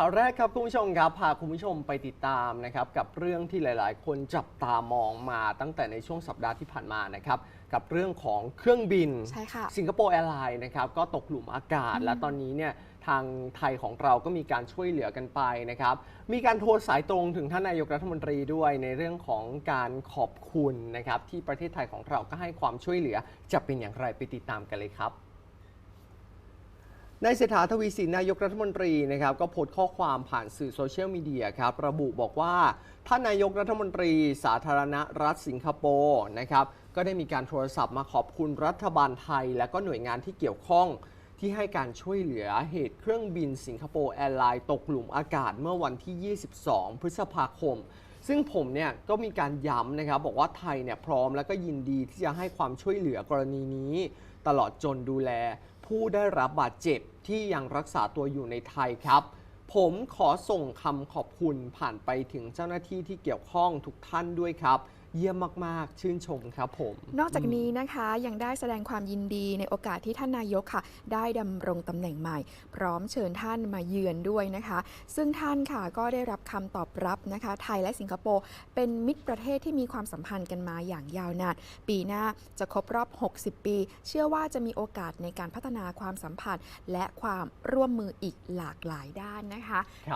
ข่าวแรกครับคุณผู้ชมครับพาคุณผู้ชมไปติดตามนะครับกับเรื่องที่หลาย ๆ คนจับตามองมาตั้งแต่ในช่วงสัปดาห์ที่ผ่านมานะครับกับเรื่องของเครื่องบินใช่ค่ะสิงคโปร์แอร์ไลน์นะครับก็ตกหลุมอากาศ และตอนนี้เนี่ยทางไทยของเราก็มีการช่วยเหลือกันไปนะครับมีการโทรสายตรงถึงท่านนายกรัฐมนตรีด้วยในเรื่องของการขอบคุณนะครับที่ประเทศไทยของเราก็ให้ความช่วยเหลือจะเป็นอย่างไรไปติดตามกันเลยครับ นายเศรษฐาทวีสินนายกรัฐมนตรีนะครับก็โพสต์ข้อความผ่านสื่อโซเชียลมีเดียครับระบุบอกว่าท่านนายกรัฐมนตรี สาธารณรัฐสิงคโปร์นะครับก็ได้มีการโทรศัพท์มาขอบคุณรัฐบาลไทย และก็หน่วยงานที่เกี่ยวข้องที่ให้การช่วยเหลือเหตุเครื่องบินสิงคโปร์แอร์ไลน์ตกหลุมอากาศเมื่อวันที่ 22 พฤษภาคม ซึ่งผมเนี่ยก็มีการย้ำนะครับบอกว่าไทยเนี่ยพร้อมและก็ยินดีที่จะให้ความช่วยเหลือกรณีนี้ ตลอดจนดูแล ผู้ได้รับบาดเจ็บที่ยังรักษาตัวอยู่ในไทยครับ ผมขอส่งคำขอบคุณผ่านไปถึงเจ้าหน้าที่ที่เกี่ยวข้องทุกท่านด้วยครับ เยี่ยมมาก ๆ ชื่นชมครับผม นอกจากนี้นะคะยังได้แสดงความยินดีในโอกาสที่ท่านนายกค่ะ ได้ดำรงตำแหน่งใหม่ พร้อมเชิญท่านมาเยือนด้วยนะคะ ซึ่งท่านค่ะก็ได้รับคำตอบรับนะคะ ไทยและสิงคโปร์เป็นมิตรประเทศที่มีความสัมพันธ์กันมาอย่างยาวนานปีหน้าจะครบรอบ 60 ปี เชื่อว่าจะมีโอกาสในการพัฒนาความสัมพันธ์ และความร่วมมืออีกหลากหลายด้านนะคะ